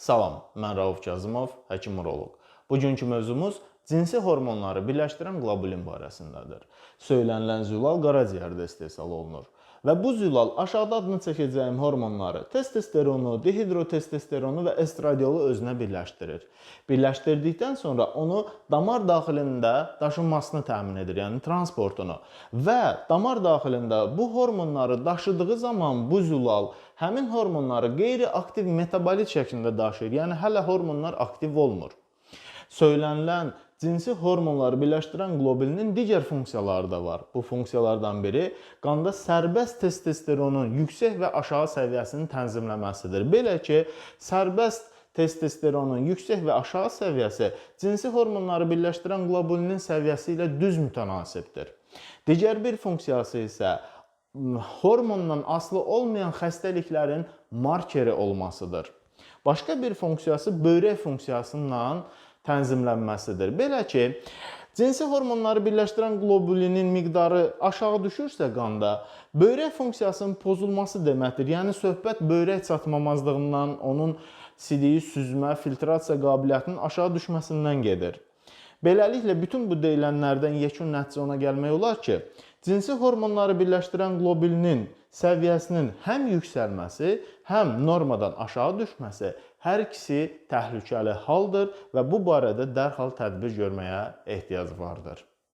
Salam, mən Rauf Kazımov, həkim uroloq. Bugünkü mövzumuz cinsi hormonları birləşdirən qlobulin barəsindədir. Söylənilən zülal qaraciyərdə istehsal olunur və bu zülal aşağıda adını çəkəcəyim hormonları, testosteronu, dihidrotestosteronu və estradiolu özünə birləşdirir. Birləşdirdikdən sonra onu damar daxilində daşınmasını təmin edir, yəni transportunu və damar daxilində bu hormonları daşıdığı zaman bu zülal həmin hormonları qeyri-aktiv metabolit şəklində daşıyır. Yəni hələ hormonlar aktiv olmur. Söylənilən cinsi hormonları birləşdirən qlobulinin digər funksiyaları da var. Bu funksiyalardan biri qanda sərbəst testosteronun yüksək və aşağı səviyyəsinin tənzimləməsidir. Belə ki, sərbəst testosteronun yüksək və aşağı səviyyəsi cinsi hormonları birləşdirən qlobulinin səviyyəsi ilə düz mütənasibdir. Digər bir funksiyası isə hormondan asılı olmayan xəstəliklərin markeri olmasıdır. Başqa bir funksiyası böyrək funksiyasından tənzimlənməsidir. Belə ki, cinsi hormonları birləşdirən qlobulinin miqdarı aşağı düşürsə qanda, böyrək funksiyasının pozulması deməkdir. Yəni söhbət böyrək çatmamazlığından, onun sidiyi süzmə, filtrasiya qabiliyyətinin aşağı düşməsindən gedir. Beləliklə bütün bu deyilənlərdən yekun nəticə ona gəlmək olar ki, cinsi hormonları birləşdirən qlobulinin səviyyəsinin həm yüksəlməsi, həm normadan aşağı düşməsi hər ikisi təhlükəli haldır və bu barədə dərhal tədbir görməyə ehtiyac vardır.